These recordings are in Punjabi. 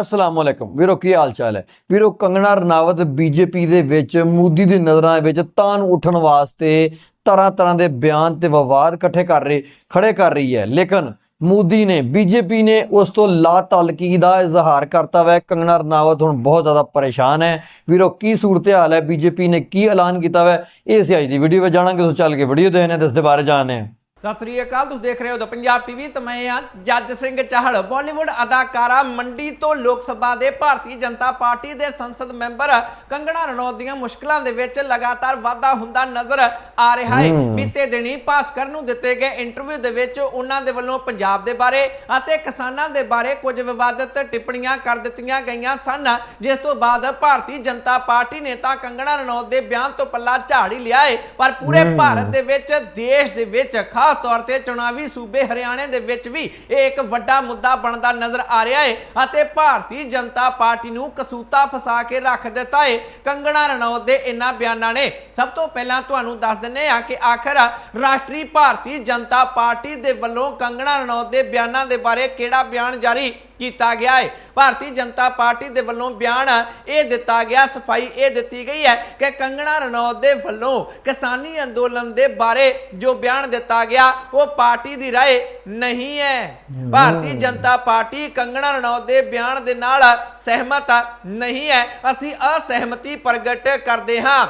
ਅਸਲਾਮ ਵਾਲੇਕਮ ਵੀਰੋ, ਕੀ ਹਾਲ ਚਾਲ ਹੈ? ਵੀਰੋ, ਕੰਗਣਾ ਰਣਾਵਤ ਬੀਜੇਪੀ ਦੇ ਵਿੱਚ ਮੋਦੀ ਦੀ ਨਜ਼ਰਾਂ ਦੇ ਵਿੱਚ ਤਾਨ ਉੱਠਣ ਵਾਸਤੇ ਤਰ੍ਹਾਂ ਤਰ੍ਹਾਂ ਦੇ ਬਿਆਨ ਤੇ ਵਿਵਾਦ ਇਕੱਠੇ ਕਰ ਰਹੀ, ਖੜੇ ਕਰ ਰਹੀ ਹੈ। ਲੇਕਿਨ ਮੋਦੀ ਨੇ, ਬੀਜੇਪੀ ਨੇ ਉਸ ਤੋਂ ਲਾ ਤਾਲਕੀ ਦਾ ਇਜ਼ਹਾਰ ਕਰਤਾ ਵੈ। ਕੰਗਣਾ ਰਣਾਵਤ ਹੁਣ ਬਹੁਤ ਜ਼ਿਆਦਾ ਪਰੇਸ਼ਾਨ ਹੈ। ਵੀਰੋ, ਕੀ ਸੂਰਤ ਹਾਲ ਹੈ? ਬੀਜੇਪੀ ਨੇ ਕੀ ਐਲਾਨ ਕੀਤਾ ਵੈ? ਇਹ ਸੀ ਅੱਜ ਦੀ ਵੀਡੀਓ ਵਿੱਚ ਜਾਣਾਂਗੇ। ਸੋ ਚੱਲ ਕੇ ਵੀਡੀਓ ਦੇਖਨੇ ਤੇ ਇਸ ਦੇ ਬਾਰੇ ਜਾਣਦੇ ਹਾਂ। ਸਤਿ ਸ੍ਰੀ ਅਕਾਲ ਤੁਸੀਂ ਦੇਖ ਰਹੇ ਹੋ ਦ ਪੰਜਾਬ ਟੀਵੀ ਤੇ ਮੈਂ ਆ ਜੱਜ ਸਿੰਘ ਚਾਹਲ। ਬਾਲੀਵੁੱਡ ਅਦਾਕਾਰਾ ਮੰਡੀ ਤੋਂ ਲੋਕ ਸਭਾ ਦੇ ਭਾਰਤੀ ਜਨਤਾ ਪਾਰਟੀ ਦੇ ਸੰਸਦ ਮੈਂਬਰ ਕੰਗਣਾ ਰਣੌਤ ਦੀਆਂ ਮੁਸ਼ਕਲਾਂ ਦੇ ਵਿੱਚ ਲਗਾਤਾਰ ਵਾਧਾ ਹੁੰਦਾ ਨਜ਼ਰ ਆ ਰਿਹਾ ਹੈ। ਬੀਤੇ ਦਿਨੀ ਭਾਸਕਰ ਨੂੰ ਦਿੱਤੇ ਗਏ ਇੰਟਰਵਿਊ ਦੇ ਵਿੱਚ ਉਹਨਾਂ ਦੇ ਵੱਲੋਂ ਪੰਜਾਬ ਦੇ ਬਾਰੇ ਅਤੇ ਕਿਸਾਨਾਂ ਦੇ ਬਾਰੇ ਕੁਝ ਵਿਵਾਦਿਤ ਟਿੱਪਣੀਆਂ ਕਰ ਦਿੱਤੀਆਂ ਗਈਆਂ ਸਨ। ਜਿਸ ਤੋਂ ਬਾਅਦ ਭਾਰਤੀ ਜਨਤਾ ਪਾਰਟੀ ਨੇ ਤਾਂ ਕੰਗਣਾ ਰਣੌਤ ਦੇ ਬਿਆਨ ਤੋਂ ਪੱਲਾ ਝਾੜ ਹੀ ਲਿਆ ਹੈ। ਪਰ ਪੂਰੇ ਭਾਰਤ ਦੇ ਵਿੱਚ ਦੇਸ਼ ਦੇ ਵਿੱਚ ਖਾਸ ਤੌਰ ਤੇ ਚੁਣਾਵੀ ਸੂਬੇ ਹਰਿਆਣੇ ਦੇ ਵਿੱਚ ਵੀ ਇਹ ਇੱਕ ਵੱਡਾ ਮੁੱਦਾ ਬਣਦਾ ਨਜ਼ਰ ਆ ਰਿਹਾ ਹੈ ਅਤੇ ਭਾਰਤੀ ਜਨਤਾ ਪਾਰਟੀ ਨੂੰ ਕਸੂਤਾ ਫਸਾ ਕੇ ਰੱਖ ਦਿੱਤਾ ਹੈ ਕੰਗਣਾ ਰਣੌਤ ਦੇ ਇਹਨਾਂ ਬਿਆਨਾਂ ਨੇ ਸਭ ਤੋਂ ਪਹਿਲਾਂ ਤੁਹਾਨੂੰ ਦੱਸ ਦਿੰਨੇ ਆ ਕਿ ਆਖਰ ਰਾਸ਼ਟਰੀ ਭਾਰਤੀ ਜਨਤਾ ਪਾਰਟੀ ਦੇ ਵੱਲੋਂ ਕੰਗਣਾ ਰਣੌਤ ਦੇ ਬਿਆਨਾਂ ਦੇ ਬਾਰੇ ਕਿਹੜਾ ਬਿਆਨ ਜਾਰੀ? ਕੀਤਾ ਗਿਆ ਹੈ ਭਾਰਤੀ ਜਨਤਾ ਪਾਰਟੀ ਦੇ ਵੱਲੋਂ ਬਿਆਨ ਇਹ ਦਿੱਤਾ ਗਿਆ ਸਫ਼ਾਈ ਇਹ ਦਿੱਤੀ ਗਈ ਹੈ ਕਿ ਕੰਗਣਾ ਰਣੌਤ ਦੇ ਵੱਲੋਂ ਕਿਸਾਨੀ ਅੰਦੋਲਨ ਦੇ ਬਾਰੇ ਜੋ ਬਿਆਨ ਦਿੱਤਾ ਗਿਆ ਉਹ ਪਾਰਟੀ ਦੀ ਰਾਏ ਨਹੀਂ ਹੈ। ਭਾਰਤੀ ਜਨਤਾ ਪਾਰਟੀ ਕੰਗਣਾ ਰਣੌਤ ਦੇ ਬਿਆਨ ਦੇ ਨਾਲ ਸਹਿਮਤ ਨਹੀਂ ਹੈ। ਅਸੀਂ ਅਸਹਿਮਤੀ ਪ੍ਰਗਟ ਕਰਦੇ ਹਾਂ।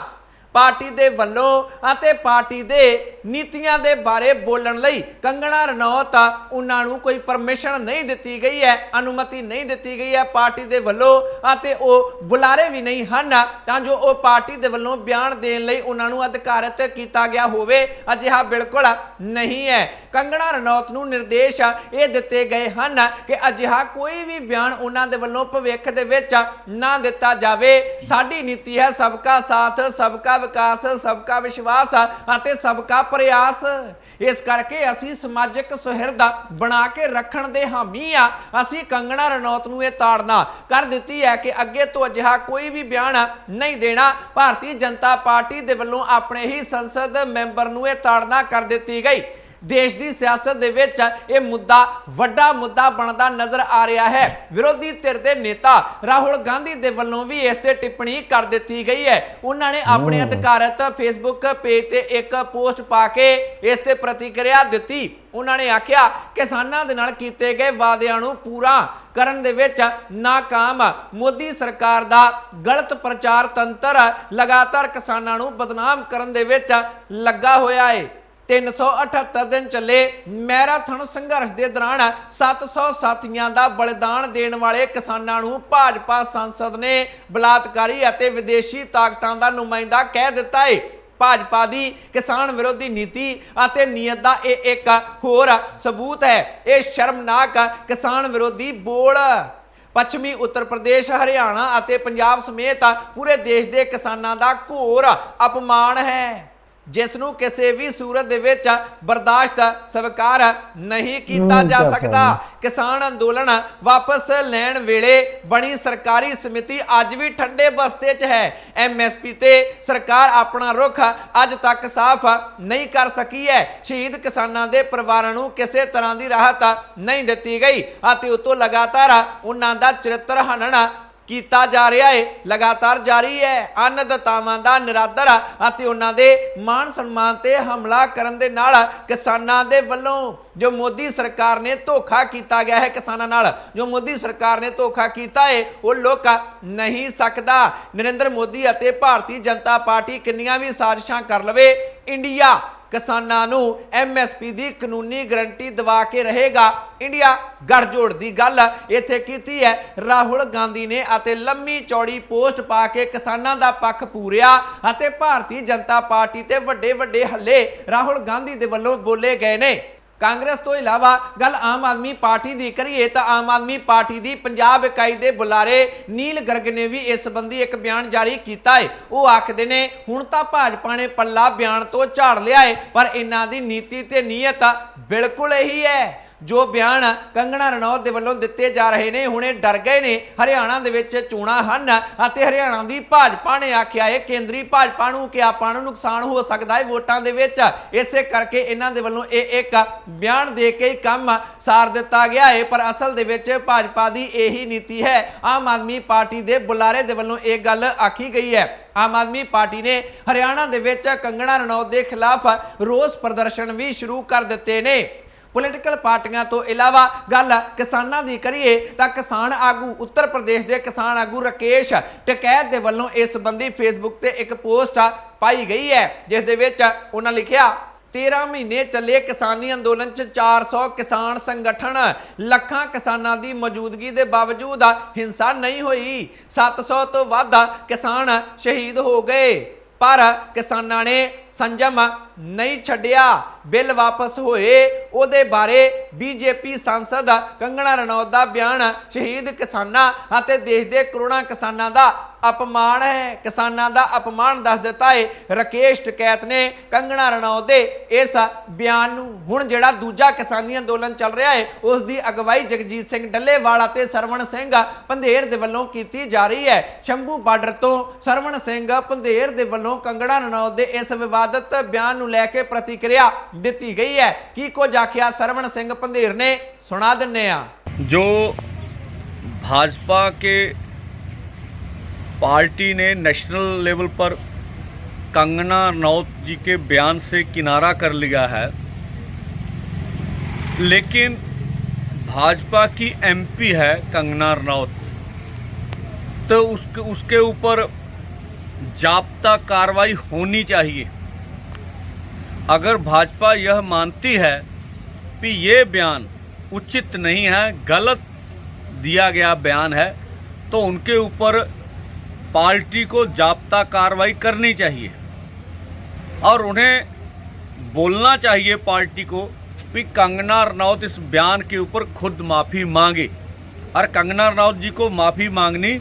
ਪਾਰਟੀ ਦੇ ਵੱਲੋਂ ਅਤੇ ਪਾਰਟੀ ਦੇ ਨੀਤੀਆਂ ਦੇ ਬਾਰੇ ਬੋਲਣ ਲਈ ਕੰਗਣਾ ਰਣੌਤ ਉਹਨਾਂ ਨੂੰ ਕੋਈ ਪਰਮਿਸ਼ਨ ਨਹੀਂ ਦਿੱਤੀ ਗਈ ਹੈ, ਅਨੁਮਤੀ ਨਹੀਂ ਦਿੱਤੀ ਗਈ ਹੈ ਪਾਰਟੀ ਦੇ ਵੱਲੋਂ ਅਤੇ ਉਹ ਬੁਲਾਰੇ ਵੀ ਨਹੀਂ ਹਨ। ਤਾਂ ਜੋ ਉਹ ਪਾਰਟੀ ਦੇ ਵੱਲੋਂ ਬਿਆਨ ਦੇਣ ਲਈ ਉਹਨਾਂ ਨੂੰ ਅਧਿਕਾਰਤ ਕੀਤਾ ਗਿਆ ਹੋਵੇ, ਅਜਿਹਾ ਬਿਲਕੁਲ ਨਹੀਂ ਹੈ। ਕੰਗਣਾ ਰਣੌਤ ਨੂੰ ਨਿਰਦੇਸ਼ ਇਹ ਦਿੱਤੇ ਗਏ ਹਨ ਕਿ ਅਜਿਹਾ ਕੋਈ ਵੀ ਬਿਆਨ ਉਹਨਾਂ ਦੇ ਵੱਲੋਂ ਭਵਿੱਖ ਦੇ ਵਿੱਚ ਨਾ ਦਿੱਤਾ ਜਾਵੇ। ਸਾਡੀ ਨੀਤੀ ਹੈ ਸਭ ਸਬਕਾ ਸਾਥ ਸਭ ਸਬਕਾ ਵਿਕਾਸ, ਸਬਕਾ ਵਿਸ਼ਵਾਸ ਅਤੇ ਸਬਕਾ ਪ੍ਰਯਾਸ। ਇਸ ਕਰਕੇ ਅਸੀਂ ਸਮਾਜਿਕ ਸੁਹਿਰਦ ਬਣਾ ਕੇ ਰੱਖਣ ਦੇ ਹਾਮੀ ਆ। ਅਸੀਂ ਕੰਗਣਾ ਰਣੌਤ ਨੂੰ ਇਹ ਤਾੜਨਾ ਕਰ ਦਿੱਤੀ ਹੈ ਕਿ ਅੱਗੇ ਤੋਂ ਅਜਿਹਾ ਕੋਈ ਵੀ ਬਿਆਨ ਨਹੀਂ ਦੇਣਾ। ਭਾਰਤੀ ਜਨਤਾ ਪਾਰਟੀ ਦੇ ਵੱਲੋਂ ਆਪਣੇ ਹੀ ਸੰਸਦ ਮੈਂਬਰ ਨੂੰ ਇਹ ਤਾੜਨਾ ਕਰ ਦਿੱਤੀ ਗਈ। ਦੇਸ਼ ਦੀ ਸਿਆਸਤ ਦੇ ਵਿੱਚ ਇਹ ਮੁੱਦਾ ਵੱਡਾ ਮੁੱਦਾ ਬਣਦਾ ਨਜ਼ਰ ਆ ਰਿਹਾ ਹੈ। ਵਿਰੋਧੀ ਧਿਰ ਦੇ ਨੇਤਾ ਰਾਹੁਲ ਗਾਂਧੀ ਦੇ ਵੱਲੋਂ ਵੀ ਇਸ ਤੇ ਟਿੱਪਣੀ ਕਰ ਦਿੱਤੀ ਗਈ ਹੈ। ਉਹਨਾਂ ਨੇ ਆਪਣੇ ਅਧਿਕਾਰਤ ਫੇਸਬੁੱਕ ਪੇਜ ਤੇ ਇੱਕ ਪੋਸਟ ਪਾ ਕੇ ਇਸ ਤੇ ਪ੍ਰਤੀਕਿਰਿਆ ਦਿੱਤੀ। ਉਹਨਾਂ ਨੇ ਆਖਿਆ ਕਿਸਾਨਾਂ ਦੇ ਨਾਲ ਕੀਤੇ ਗਏ ਵਾਅਦਿਆਂ ਨੂੰ ਪੂਰਾ ਕਰਨ ਦੇ ਵਿੱਚ ਨਾਕਾਮ। ਮੋਦੀ ਸਰਕਾਰ ਦਾ ਗਲਤ ਪ੍ਰਚਾਰ ਤੰਤਰ ਲਗਾਤਾਰ ਕਿਸਾਨਾਂ ਨੂੰ ਬਦਨਾਮ ਕਰਨ ਦੇ ਵਿੱਚ ਲੱਗਾ ਹੋਇਆ ਹੈ 378 ਦਿਨ ਚੱਲੇ, ਮੈਰਾਥਨ ਸੰਘਰਸ਼ ਦੇ ਦੌਰਾਨ 700 ਸਾਥੀਆਂ ਦਾ ਬਲੀਦਾਨ ਦੇਣ ਵਾਲੇ ਕਿਸਾਨਾਂ ਨੂੰ ਭਾਜਪਾ ਸੰਸਦ ਨੇ ਬਲਾਤਕਾਰੀ ਅਤੇ ਵਿਦੇਸ਼ੀ ਤਾਕਤਾਂ ਦਾ ਨੁਮਾਇੰਦਾ ਕਹਿ ਦਿੱਤਾ ਹੈ ਭਾਜਪਾ ਦੀ ਕਿਸਾਨ ਵਿਰੋਧੀ ਨੀਤੀ ਅਤੇ ਨੀਅਤ ਦਾ ਇਹ ਇੱਕ ਹੋਰ ਸਬੂਤ ਹੈ। ਇਹ ਸ਼ਰਮਨਾਕ ਕਿਸਾਨ ਵਿਰੋਧੀ ਬੋਲ। ਪੱਛਮੀ ਉੱਤਰ ਪ੍ਰਦੇਸ਼, ਹਰਿਆਣਾ ਅਤੇ ਪੰਜਾਬ ਸਮੇਤ ਪੂਰੇ ਦੇਸ਼ ਦੇ ਕਿਸਾਨਾਂ ਦਾ ਘੋਰ ਅਪਮਾਨ ਹੈ। ਜਿਸ ਨੂੰ ਕਿਸੇ ਵੀ ਸੂਰਤ ਦੇ ਵਿੱਚ ਬਰਦਾਸ਼ਤ ਸਵੀਕਾਰ ਨਹੀਂ ਕੀਤਾ ਜਾ ਸਕਦਾ। ਕਿਸਾਨ ਅੰਦੋਲਨ ਵਾਪਸ ਲੈਣ ਵੇਲੇ ਬਣੀ ਸਰਕਾਰੀ ਸਮਿਤੀ ਅੱਜ ਵੀ ਠੰਡੇ ਬਸਤੇ 'ਚ ਹੈ। ਐਮਐਸਪੀ ਤੇ ਸਰਕਾਰ ਆਪਣਾ ਰੁਖ ਅੱਜ ਤੱਕ ਸਾਫ਼ ਨਹੀਂ ਕਰ ਸਕੀ ਹੈ। ਸ਼ਹੀਦ ਕਿਸਾਨਾਂ ਦੇ ਪਰਿਵਾਰਾਂ ਨੂੰ ਕਿਸੇ ਤਰ੍ਹਾਂ ਦੀ ਰਾਹਤ ਨਹੀਂ ਦਿੱਤੀ ਗਈ ਅਤੇ ਉਤੋਂ ਲਗਾਤਾਰ ਉਹਨਾਂ ਦਾ ਚਰਿੱਤਰ ਹਨਨ ਕੀਤਾ ਜਾ ਰਿਹਾ ਹੈ ਲਗਾਤਾਰ ਜਾਰੀ ਹੈ। ਅੰਨਦਾਤਾਵਾਂ ਦਾ ਨਿਰਾਦਰ ਅਤੇ ਉਹਨਾਂ ਦੇ ਮਾਨ ਸਨਮਾਨ ਤੇ ਹਮਲਾ ਕਰਨ ਦੇ ਨਾਲ ਕਿਸਾਨਾਂ ਦੇ ਵੱਲੋਂ ਜੋ ਮੋਦੀ ਸਰਕਾਰ ਨੇ ਧੋਖਾ ਕੀਤਾ ਗਿਆ ਹੈ ਕਿਸਾਨਾਂ ਨਾਲ, ਜੋ ਮੋਦੀ ਸਰਕਾਰ ਨੇ ਧੋਖਾ ਕੀਤਾ ਹੈ ਉਹ ਲੋਕ ਨਹੀਂ ਸਕਦਾ। ਨਰਿੰਦਰ ਮੋਦੀ ਅਤੇ ਭਾਰਤੀ ਜਨਤਾ ਪਾਰਟੀ ਕਿੰਨੀਆਂ ਵੀ ਸਾਜ਼ਿਸ਼ਾਂ ਕਰ ਲਵੇ, ਇੰਡੀਆ ਕਿਸਾਨਾਂ ਨੂੰ ਐਮਐਸਪੀ ਦੀ ਕਾਨੂੰਨੀ ਗਰੰਟੀ ਦਿਵਾ ਕੇ ਰਹੇਗਾ। ਇੰਡੀਆ ਗੱਠਜੋੜ ਦੀ ਗੱਲ ਇੱਥੇ ਕੀਤੀ ਹੈ। ਰਾਹੁਲ ਗਾਂਧੀ ਨੇ ਅਤੇ ਲੰਮੀ ਚੌੜੀ ਪੋਸਟ ਪਾ ਕੇ ਕਿਸਾਨਾਂ ਦਾ ਪੱਖ ਪੂਰਿਆ ਅਤੇ ਭਾਰਤੀ ਜਨਤਾ ਪਾਰਟੀ ਤੇ ਵੱਡੇ ਵੱਡੇ ਹੱਲੇ ਰਾਹੁਲ ਗਾਂਧੀ ਦੇ ਵੱਲੋਂ ਬੋਲੇ ਗਏ ਨੇ। ਕਾਂਗਰਸ ਤੋਂ ਇਲਾਵਾ ਗੱਲ ਆਮ ਆਦਮੀ ਪਾਰਟੀ ਦੀ ਕਰੀਏ ਤਾਂ ਆਮ ਆਦਮੀ ਪਾਰਟੀ ਦੀ ਪੰਜਾਬ ਇਕਾਈ ਦੇ ਬੁਲਾਰੇ ਨੀਲ ਗਰਗ ਨੇ ਵੀ ਇਸ ਸੰਬੰਧੀ ਇੱਕ ਬਿਆਨ ਜਾਰੀ ਕੀਤਾ ਹੈ। ਉਹ ਆਖਦੇ ਨੇ, ਹੁਣ ਤਾਂ ਭਾਜਪਾ ਨੇ ਪੱਲਾ ਬਿਆਨ ਤੋਂ ਝਾੜ ਲਿਆ ਹੈ, ਪਰ ਇਹਨਾਂ ਦੀ ਨੀਤੀ ਤੇ ਨੀਅਤ ਬਿਲਕੁਲ ਇਹੀ ਹੈ। ਜੋ ਬਿਆਨ ਕੰਗਣਾ ਰਣੌਤ ਦੇ ਵੱਲੋਂ ਦਿੱਤੇ ਜਾ ਰਹੇ ਨੇ, ਹੁਣੇ ਡਰ ਗਏ ਨੇ। ਹਰਿਆਣਾ ਦੇ ਵਿੱਚ ਚੋਣਾਂ ਹਨ ਅਤੇ ਹਰਿਆਣਾ ਦੀ ਭਾਜਪਾ ਨੇ ਆਖਿਆ ਹੈ, ਕੇਂਦਰੀ ਭਾਜਪਾ ਨੂੰ ਕਿ ਆਪਾਂ ਨੂੰ ਨੁਕਸਾਨ ਹੋ ਸਕਦਾ ਹੈ ਵੋਟਾਂ ਦੇ ਵਿੱਚ। ਇਸੇ ਕਰਕੇ ਇਹਨਾਂ ਦੇ ਵੱਲੋਂ ਇਹ ਇੱਕ ਬਿਆਨ ਦੇ ਕੇ ਕੰਮ ਸਾਰ ਦਿੱਤਾ ਗਿਆ ਹੈ। ਪਰ ਅਸਲ ਦੇ ਵਿੱਚ ਭਾਜਪਾ ਦੀ ਇਹੀ ਨੀਤੀ ਹੈ, ਆਮ ਆਦਮੀ ਪਾਰਟੀ ਦੇ ਬੁਲਾਰੇ ਦੇ ਵੱਲੋਂ ਇਹ ਗੱਲ ਆਖੀ ਗਈ ਹੈ। ਆਮ ਆਦਮੀ ਪਾਰਟੀ ਨੇ ਹਰਿਆਣਾ ਦੇ ਵਿੱਚ ਕੰਗਣਾ ਰਣੌਤ ਦੇ ਖਿਲਾਫ ਰੋਸ ਪ੍ਰਦਰਸ਼ਨ ਵੀ ਸ਼ੁਰੂ ਕਰ ਦਿੱਤੇ ਨੇ। ਪੋਲੀਟੀਕਲ ਪਾਰਟੀਆਂ ਤੋਂ ਇਲਾਵਾ ਗੱਲ ਕਿਸਾਨਾਂ ਦੀ ਕਰੀਏ ਤਾਂ ਕਿਸਾਨ ਆਗੂ ਉੱਤਰ ਪ੍ਰਦੇਸ਼ ਦੇ ਕਿਸਾਨ ਆਗੂ ਰਕੇਸ਼ ਟਕੈਤ ਦੇ ਵੱਲੋਂ ਇਸ ਸੰਬੰਧੀ ਫੇਸਬੁੱਕ ਤੇ ਇੱਕ ਪੋਸਟ ਪਾਈ ਗਈ ਹੈ, ਜਿਸ ਦੇ ਵਿੱਚ ਉਹਨਾਂ ਲਿਖਿਆ 13 ਮਹੀਨੇ ਚੱਲੇ ਕਿਸਾਨੀ ਅੰਦੋਲਨ ਚ 400 ਕਿਸਾਨ ਸੰਗਠਨ ਲੱਖਾਂ ਕਿਸਾਨਾਂ ਦੀ ਮੌਜੂਦਗੀ ਦੇ ਬਾਵਜੂਦ ਹਿੰਸਾ ਨਹੀਂ ਹੋਈ 700 ਤੋਂ ਵੱਧ ਕਿਸਾਨ ਸ਼ਹੀਦ ਹੋ ਗਏ। ਪਰ ਕਿਸਾਨਾਂ ਨੇ ਸੰਜਮ ਨਹੀਂ ਛੱਡਿਆ। ਬਿੱਲ ਵਾਪਸ ਹੋਏ। ਉਹਦੇ ਬਾਰੇ ਬੀਜੇਪੀ ਸੰਸਦ ਕੰਗਣਾ ਰਣੌਤ ਦਾ ਬਿਆਨ ਸ਼ਹੀਦ ਕਿਸਾਨਾਂ ਅਤੇ ਦੇਸ਼ ਦੇ ਕਰੋੜਾਂ ਕਿਸਾਨਾਂ ਦਾ ਅਪਮਾਨ ਹੈ ਕਿਸਾਨਾਂ ਦਾ ਅਪਮਾਨ ਦੱਸ ਦਿੱਤਾ ਹੈ ਰਕੇਸ਼ ਟਕੈਤ ਨੇ ਕੰਗਣਾ ਰਣੌਤ ਦੇ ਇਸ ਬਿਆਨ ਨੂੰ ਹੁਣ ਜਿਹੜਾ ਦੂਜਾ ਕਿਸਾਨੀ ਅੰਦੋਲਨ ਚੱਲ ਰਿਹਾ ਹੈ ਉਸ ਦੀ ਅਗਵਾਈ ਜਗਜੀਤ ਸਿੰਘ ਡੱਲੇਵਾਲ ਅਤੇ ਸਰਵਣ ਸਿੰਘ ਪੰਧੇਰ ਦੇ ਵੱਲੋਂ ਕੀਤੀ ਜਾ ਰਹੀ ਹੈ ਸ਼ੰਭੂ ਬਾਰਡਰ ਤੋਂ ਸਰਵਣ ਸਿੰਘ ਪੰਧੇਰ ਦੇ ਵੱਲੋਂ ਕੰਗਣਾ ਰਣੌਤ ਦੇ ਇਸ ਵਿਵਾਦਤ ਬਿਆਨ ਨੂੰ ਲੈ ਕੇ ਪ੍ਰਤੀਕਿਰਿਆ ਦਿੱਤੀ ਗਈ ਹੈ ਕੀ ਕੁਝ ਆਖਿਆ ਸਰਵਣ ਸਿੰਘ ਪੰਧੇਰ ਨੇ ਸੁਣਾ ਦਿੰਨੇ ਆ जो भाजपा के पार्टी ने नेशनल लेवल पर कंगना रनौत जी के बयान से किनारा कर लिया है। लेकिन भाजपा की एमपी है कंगना रनौत। तो उसके उसके ऊपर जाप्ता कार्रवाई होनी चाहिए। अगर भाजपा यह मानती है कि ये बयान उचित नहीं है, गलत दिया गया बयान है तो उनके ऊपर पार्टी को जाप्ता कार्रवाई करनी चाहिए और उन्हें बोलना चाहिए पार्टी को कि कंगना रनौत इस बयान के ऊपर खुद माफ़ी मांगे और कंगना रनौत जी को माफ़ी मांगनी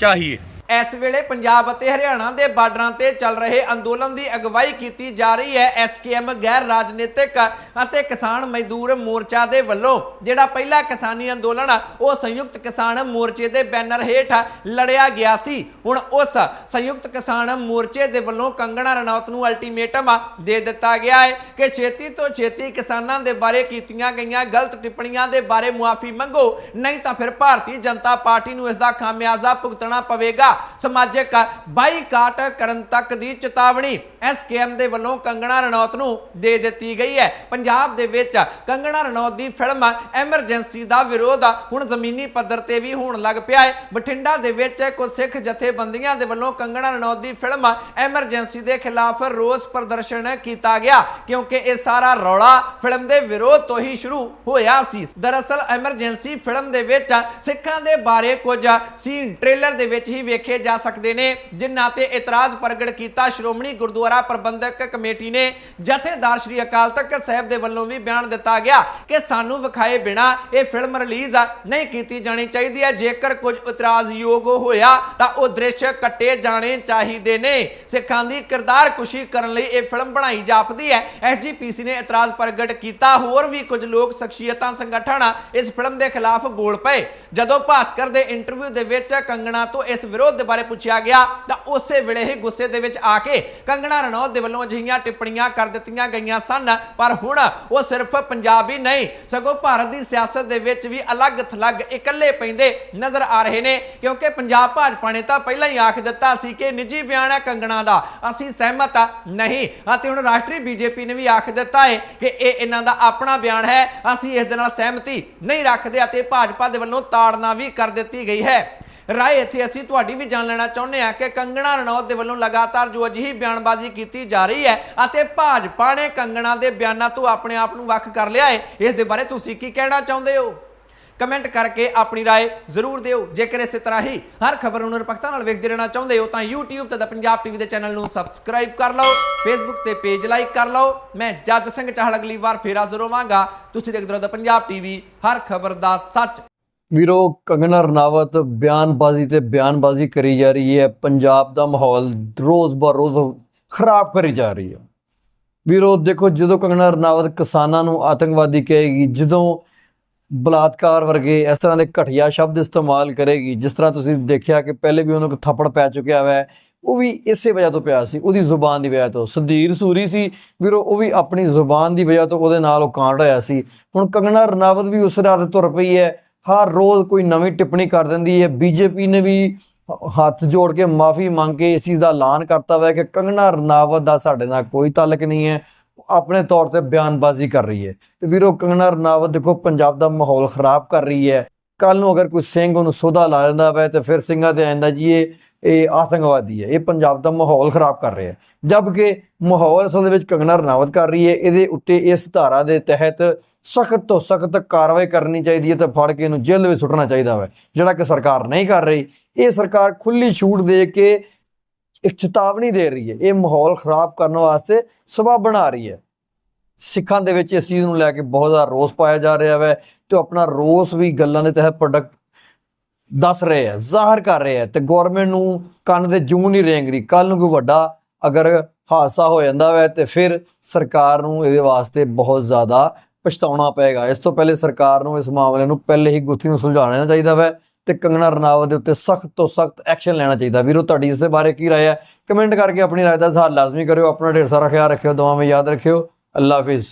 चाहिए। ਇਸ ਵੇਲੇ ਪੰਜਾਬ ਅਤੇ ਹਰਿਆਣਾ ਦੇ ਬਾਰਡਰਾਂ ਤੇ ਚੱਲ ਰਹੇ ਅੰਦੋਲਨ ਦੀ ਅਗਵਾਈ ਕੀਤੀ ਜਾ ਰਹੀ ਹੈ। ਐਸਕੇਐਮ ਗੈਰ ਰਾਜਨੀਤਿਕ ਅਤੇ ਕਿਸਾਨ ਮਜ਼ਦੂਰ ਮੋਰਚਾ ਦੇ ਵੱਲੋਂ ਜਿਹੜਾ ਪਹਿਲਾ ਕਿਸਾਨੀ ਅੰਦੋਲਨ ਆ, ਉਹ ਸੰਯੁਕਤ ਕਿਸਾਨ ਮੋਰਚੇ ਦੇ ਬੈਨਰ ਹੇਠ ਲੜਿਆ ਗਿਆ ਸੀ। ਹੁਣ ਉਸ ਸੰਯੁਕਤ ਕਿਸਾਨ ਮੋਰਚੇ ਦੇ ਵੱਲੋਂ ਕੰਗਣਾ ਰਣੌਤ ਨੂੰ ਅਲਟੀਮੇਟਮ ਦੇ ਦਿੱਤਾ ਗਿਆ ਹੈ ਕਿ ਛੇਤੀ ਤੋਂ ਛੇਤੀ ਕਿਸਾਨਾਂ ਦੇ ਬਾਰੇ ਕੀਤੀਆਂ ਗਈਆਂ ਗਲਤ ਟਿੱਪਣੀਆਂ ਦੇ ਬਾਰੇ ਮੁਆਫੀ ਮੰਗੋ ਨਹੀਂ ਤਾਂ ਫਿਰ ਭਾਰਤੀ ਜਨਤਾ ਪਾਰਟੀ ਨੂੰ ਇਸ ਦਾ ਖਾਮਿਆਜ਼ਾ ਭੁਗਤਣਾ ਪਵੇਗਾ। ਸਮਾਜਿਕ ਬਾਈਕਾਟ ਕਰਨ ਤੱਕ ਦੀ ਚੇਤਾਵਨੀ। ਐਸਕੇਐਮ ਦੇ ਵੱਲੋਂ ਕੰਗਣਾ ਰਣੌਤ ਨੂੰ ਦੇ ਦਿੱਤੀ ਗਈ ਹੈ। ਪੰਜਾਬ ਦੇ ਵਿੱਚ ਕੰਗਣਾ ਰਣੌਤ ਦੀ ਫਿਲਮ ਐਮਰਜੈਂਸੀ ਦਾ ਵਿਰੋਧ ਹੁਣ ਜ਼ਮੀਨੀ ਪੱਧਰ ਤੇ ਵੀ ਹੋਣ ਲੱਗ ਪਿਆ ਹੈ। ਬਠਿੰਡਾ ਦੇ ਵਿੱਚ ਕੁਝ ਸਿੱਖ ਜਥੇਬੰਦੀਆਂ ਦੇ ਵੱਲੋਂ ਕੰਗਣਾ ਰਣੌਤ ਦੀ ਫਿਲਮ ਐਮਰਜੈਂਸੀ ਦੇ ਖਿਲਾਫ ਰੋਸ ਪ੍ਰਦਰਸ਼ਨ ਕੀਤਾ ਗਿਆ, ਕਿਉਂਕਿ ਇਹ ਸਾਰਾ ਰੌਲਾ ਫਿਲਮ ਦੇ ਵਿਰੋਧ ਤੋਂ ਹੀ ਸ਼ੁਰੂ ਹੋਇਆ ਸੀ। ਦਰਅਸਲ ਐਮਰਜੈਂਸੀ ਫਿਲਮ ਦੇ ਵਿੱਚ ਸਿੱਖਾਂ ਦੇ ਬਾਰੇ ਕੁਝ ਸੀਨ ਟ੍ਰੇਲਰ ਦੇ ਵਿੱਚ ਹੀ ਵੇਖੇ ਜਾ ਸਕਦੇ ਨੇ, ਜਿਨ੍ਹਾਂ ਤੇ ਇਤਰਾਜ਼ ਪ੍ਰਗਟ ਕੀਤਾ ਸ਼੍ਰੋਮਣੀ ਗੁਰਦੁਆਰਾ ਪ੍ਰਬੰਧਕ ਕਮੇਟੀ ਨੇ ਜਥੇਦਾਰ ਸ਼੍ਰੀ ਅਕਾਲ ਤਖਤ ਸਾਹਿਬ ਦੇ ਵੱਲੋਂ ਵੀ ਬਿਆਨ ਦਿੱਤਾ ਗਿਆ ਕਿ ਸਾਨੂੰ ਵਿਖਾਏ ਬਿਨਾ ਇਹ ਫਿਲਮ ਰਿਲੀਜ਼ ਨਹੀਂ ਕੀਤੀ ਜਾਣੀ ਚਾਹੀਦੀ ਹੈ। ਜੇਕਰ ਕੁਝ ਇਤਰਾਜ਼ਯੋਗ ਹੋਇਆ ਤਾਂ ਉਹ ਦ੍ਰਿਸ਼ ਕੱਟੇ ਜਾਣੇ ਚਾਹੀਦੇ ਨੇ। ਸਿੱਖਾਂ ਦੀ ਕਿਰਦਾਰ ਕੁਸ਼ੀ ਕਰਨ ਲਈ ਇਹ ਫਿਲਮ ਬਣਾਈ ਜਾਪਦੀ ਹੈ। ਐਸਜੀਪੀਸੀ ਨੇ ਇਤਰਾਜ਼ ਪ੍ਰਗਟ ਕੀਤਾ। ਹੋਰ ਵੀ ਕੁਝ ਲੋਕ ਸ਼ਖਸੀਅਤਾਂ ਸੰਗਠਨ ਇਸ ਫਿਲਮ ਦੇ ਖਿਲਾਫ ਬੋਲ ਪਏ। ਜਦੋਂ ਭਾਸਕਰ ਦੇ ਇੰਟਰਵਿਊ ਦੇ ਵਿੱਚ ਕੰਗਣਾ ਤੋਂ ਇਸ ਵਿਰੋਧ ਦੇ ਬਾਰੇ ਪੁੱਛਿਆ ਗਿਆ ਤਾਂ ਉਸੇ ਵੇਲੇ ਹੀ ਗੁੱਸੇ ਦੇ ਵਿੱਚ ਆ ਕੇ ਕੰਗਣਾ ਰਣੌਤ ਦੇ ਵੱਲੋਂ ਅਜਿਹੀਆਂ ਟਿੱਪਣੀਆਂ ਕਰ ਦਿੱਤੀਆਂ ਗਈਆਂ ਸਨ, ਪਰ ਹੁਣ ਉਹ ਸਿਰਫ ਪੰਜਾਬ ਹੀ ਨਹੀਂ, ਸਗੋਂ ਭਾਰਤ ਦੀ ਸਿਆਸਤ ਦੇ ਵਿੱਚ ਵੀ ਅਲੱਗ-ਥਲੱਗ ਇਕੱਲੇ ਪੈਂਦੇ ਨਜ਼ਰ ਆ ਰਹੇ ਨੇ, ਕਿਉਂਕਿ ਪੰਜਾਬ ਭਾਜਪਾ ਨੇ ਤਾਂ ਪਹਿਲਾਂ ਹੀ ਆਖ ਦਿੱਤਾ ਸੀ ਕਿ ਨਿੱਜੀ ਬਿਆਨ ਹੈ ਕੰਗਣਾ ਦਾ, ਅਸੀਂ ਸਹਿਮਤ ਨਹੀਂ, ਅਤੇ ਹੁਣ ਰਾਸ਼ਟਰੀ ਬੀਜੇਪੀ ਨੇ ਵੀ ਆਖ ਦਿੱਤਾ ਹੈ ਕਿ ਇਹ ਇਹਨਾਂ ਦਾ ਆਪਣਾ ਬਿਆਨ ਹੈ, ਅਸੀਂ ਇਸ ਦੇ ਨਾਲ ਸਹਿਮਤੀ ਨਹੀਂ ਰੱਖਦੇ, ਅਤੇ ਭਾਜਪਾ ਦੇ ਵੱਲੋਂ ਤਾੜਨਾ ਵੀ ਕਰ ਦਿੱਤੀ ਗਈ ਹੈ। ਰਾਏ ਇੱਥੇ ਅਸੀਂ ਤੁਹਾਡੀ ਵੀ ਜਾਣ ਲੈਣਾ ਚਾਹੁੰਦੇ ਹਾਂ ਕਿ ਕੰਗਣਾ ਰਣੌਤ ਦੇ ਵੱਲੋਂ ਲਗਾਤਾਰ ਜੋ ਅਜਿਹੀ ਬਿਆਨਬਾਜ਼ੀ ਕੀਤੀ ਜਾ ਰਹੀ ਹੈ ਅਤੇ ਭਾਜਪਾ ਨੇ ਕੰਗਣਾ ਦੇ ਬਿਆਨਾਂ ਤੋਂ ਆਪਣੇ ਆਪ ਨੂੰ ਵੱਖ ਕਰ ਲਿਆ ਹੈ, ਇਸ ਦੇ ਬਾਰੇ ਤੁਸੀਂ ਕੀ ਕਹਿਣਾ ਚਾਹੁੰਦੇ ਹੋ? ਕਮੈਂਟ ਕਰਕੇ ਆਪਣੀ ਰਾਏ ਜ਼ਰੂਰ ਦਿਓ। ਜੇਕਰ ਇਸੇ ਤਰ੍ਹਾਂ ਹੀ ਹਰ ਖਬਰ ਨੂੰ ਨਿਰਪੱਖਤਾ ਨਾਲ ਵੇਖਦੇ ਰਹਿਣਾ ਚਾਹੁੰਦੇ ਹੋ ਤਾਂ YouTube ਤੇ ਦਾ ਪੰਜਾਬ ਟੀਵੀ ਦੇ ਚੈਨਲ ਨੂੰ ਸਬਸਕ੍ਰਾਈਬ ਕਰ ਲਓ, Facebook ਤੇ ਪੇਜ ਲਾਈਕ ਕਰ ਲਓ। ਮੈਂ ਜੱਜ ਸਿੰਘ ਚਾਹਲ ਅਗਲੀ ਵਾਰ ਫੇਰ ਹਾਜ਼ਰ ਹੋਵਾਂਗਾ ਤੁਸੀਂ ਦੇਖਦੇ ਰਹੋ ਦਾ ਪੰਜਾਬ ਟੀਵੀ ਹਰ ਖਬਰ ਦਾ ਸੱਚ। ਵੀਰੋ, ਕੰਗਨਾ ਰਣਾਵਤ ਬਿਆਨਬਾਜ਼ੀ ਤੇ ਬਿਆਨਬਾਜ਼ੀ ਕਰੀ ਜਾ ਰਹੀ ਹੈ। ਪੰਜਾਬ ਦਾ ਮਾਹੌਲ ਰੋਜ਼ ਬਰੋਜ਼ ਖਰਾਬ ਕਰੀ ਜਾ ਰਹੀ ਹੈ। ਵੀਰੋ, ਦੇਖੋ, ਜਦੋਂ ਕੰਗਨਾ ਰਣਾਵਤ ਕਿਸਾਨਾਂ ਨੂੰ ਆਤੰਕਵਾਦੀ ਕਹੇਗੀ, ਜਦੋਂ ਬਲਾਤਕਾਰ ਵਰਗੇ ਇਸ ਤਰ੍ਹਾਂ ਦੇ ਘਟੀਆ ਸ਼ਬਦ ਇਸਤੇਮਾਲ ਕਰੇਗੀ, ਜਿਸ ਤਰ੍ਹਾਂ ਤੁਸੀਂ ਦੇਖਿਆ ਕਿ ਪਹਿਲੇ ਵੀ ਉਹਨੂੰ ਇੱਕ ਥੱਪੜ ਪੈ ਚੁੱਕਿਆ ਹੋਇਆ ਉਹ ਵੀ ਇਸੇ ਵਜ੍ਹਾ ਤੋਂ ਪਿਆ ਸੀ, ਉਹਦੀ ਜ਼ੁਬਾਨ ਦੀ ਵਜ੍ਹਾ ਤੋਂ। ਸੰਧੀਰ ਸੂਰੀ ਸੀ, ਵੀਰੋ, ਉਹ ਵੀ ਆਪਣੀ ਜ਼ੁਬਾਨ ਦੀ ਵਜ੍ਹਾ ਤੋਂ ਉਹਦੇ ਨਾਲ ਉਹ ਕਾਂਡ ਹੋਇਆ ਸੀ। ਹੁਣ ਕੰਗਨਾ ਰਣਾਵਤ ਵੀ ਉਸ ਰਾਹ ਤੇ ਤੁਰ ਪਈ ਹੈ ਹਰ ਰੋਜ਼ ਕੋਈ ਨਵੀਂ ਟਿੱਪਣੀ ਕਰ ਦਿੰਦੀ ਹੈ। ਬੀਜੇਪੀ ਨੇ ਵੀ ਹੱਥ ਜੋੜ ਕੇ ਮਾਫੀ ਮੰਗ ਕੇ ਇਸ ਚੀਜ਼ ਦਾ ਐਲਾਨ ਕਰਤਾ ਹੋਇਆ ਕਿ ਕੰਗਨਾ ਰਣਾਵਤ ਦਾ ਸਾਡੇ ਨਾਲ ਕੋਈ ਤਾਲਕ ਨਹੀਂ ਹੈ। ਆਪਣੇ ਤੌਰ ਤੇ ਬਿਆਨਬਾਜ਼ੀ ਕਰ ਰਹੀ ਹੈ। ਤੇ ਵੀਰੋ ਕੰਗਨਾ ਰਣਾਵਤ ਦੇਖੋ, ਪੰਜਾਬ ਦਾ ਮਾਹੌਲ ਖਰਾਬ ਕਰ ਰਹੀ ਹੈ। ਕੱਲ ਨੂੰ ਅਗਰ ਕੋਈ ਸਿੰਘ ਉਹਨੂੰ ਸੋਧਾ ਲਾ ਦਿੰਦਾ ਵਾ ਤੇ ਫਿਰ ਸਿੰਘਾਂ ਤੇ ਆਂਦਾ ਜੀ, ਇਹ ਇਹ ਆਤੰਕਵਾਦੀ ਹੈ, ਇਹ ਪੰਜਾਬ ਦਾ ਮਾਹੌਲ ਖਰਾਬ ਕਰ ਰਿਹਾ ਹੈ। ਜਦਕਿ ਮਾਹੌਲ ਅਸਲ ਦੇ ਵਿੱਚ ਕੰਗਨਾ ਰਣਾਵਤ ਕਰ ਰਹੀ ਹੈ, ਇਹਦੇ ਉੱਤੇ ਇਸ ਧਾਰਾ ਦੇ ਤਹਿਤ ਸਖਤ ਤੋਂ ਸਖਤ ਕਾਰਵਾਈ ਕਰਨੀ ਚਾਹੀਦੀ ਹੈ ਤੇ ਫੜ ਕੇ ਇਹਨੂੰ ਜੇਲ੍ਹ ਵਿੱਚ ਸੁੱਟਣਾ ਚਾਹੀਦਾ ਹੈ ਜਿਹੜਾ ਕਿ ਸਰਕਾਰ ਨਹੀਂ ਕਰ ਰਹੀ। ਇਹ ਸਰਕਾਰ ਖੁੱਲੀ ਛੂਟ ਦੇ ਕੇ ਇੱਕ ਚੇਤਾਵਨੀ ਦੇ ਰਹੀ ਹੈ, ਇਹ ਮਾਹੌਲ ਖਰਾਬ ਕਰਨ ਵਾਸਤੇ ਸਬਬ ਬਣਾ ਰਹੀ ਹੈ। ਸਿੱਖਾਂ ਦੇ ਵਿੱਚ ਇਸ ਚੀਜ਼ ਨੂੰ ਲੈ ਕੇ ਬਹੁਤ ਜ਼ਿਆਦਾ ਰੋਸ ਪਾਇਆ ਜਾ ਰਿਹਾ ਹੈ ਤੇ ਉਹ ਆਪਣਾ ਰੋਸ ਵੀ ਗੱਲਾਂ ਦੇ ਤਹਿਤ ਪ੍ਰੋਡਕਟ ਦੱਸ ਰਹੇ ਹੈ ਜ਼ਾਹਰ ਕਰ ਰਹੇ ਹੈ ਤੇ ਗਵਰਨਮੈਂਟ ਨੂੰ ਕੰਨ ਦੇ ਜੂੰ ਨਹੀਂ ਰੇਂਗ ਰਹੀ। ਕੱਲ ਨੂੰ ਕੋਈ ਵੱਡਾ ਅਗਰ ਹਾਦਸਾ ਹੋ ਜਾਂਦਾ ਹੈ ਤੇ ਫਿਰ ਸਰਕਾਰ ਨੂੰ ਇਹਦੇ ਵਾਸਤੇ ਬਹੁਤ ਜ਼ਿਆਦਾ ਪਛਤਾਉਣਾ ਪਏਗਾ। ਇਸ ਤੋਂ ਪਹਿਲੇ ਸਰਕਾਰ ਨੂੰ ਇਸ ਮਾਮਲੇ ਨੂੰ ਪਹਿਲੇ ਹੀ ਗੁੱਥੀ ਨੂੰ ਸੁਲਝਾਉਣਾ ਚਾਹੀਦਾ ਹੈ ਤੇ ਕੰਗਣਾ ਰਣਾਵਤ ਦੇ ਉੱਤੇ ਸਖਤ ਤੋਂ ਸਖਤ ਐਕਸ਼ਨ ਲੈਣਾ ਚਾਹੀਦਾ। ਵੀਰੋ, ਤੁਹਾਡੀ ਇਸ ਦੇ ਬਾਰੇ ਕੀ ਰਾਏ ਹੈ ਕਮੈਂਟ ਕਰਕੇ ਆਪਣੀ ਰਾਏ ਦਾ ਇਜ਼ਹਾਰ ਲਾਜ਼ਮੀ ਕਰਿਓ, ਆਪਣਾ ਢੇਰ ਸਾਰਾ ਖਿਆਲ ਰੱਖਿਓ, ਦੁਆਵਾਂ ਵਿੱਚ ਯਾਦ ਰੱਖਿਓ। ਅੱਲਾ ਹਾਫਿਜ਼।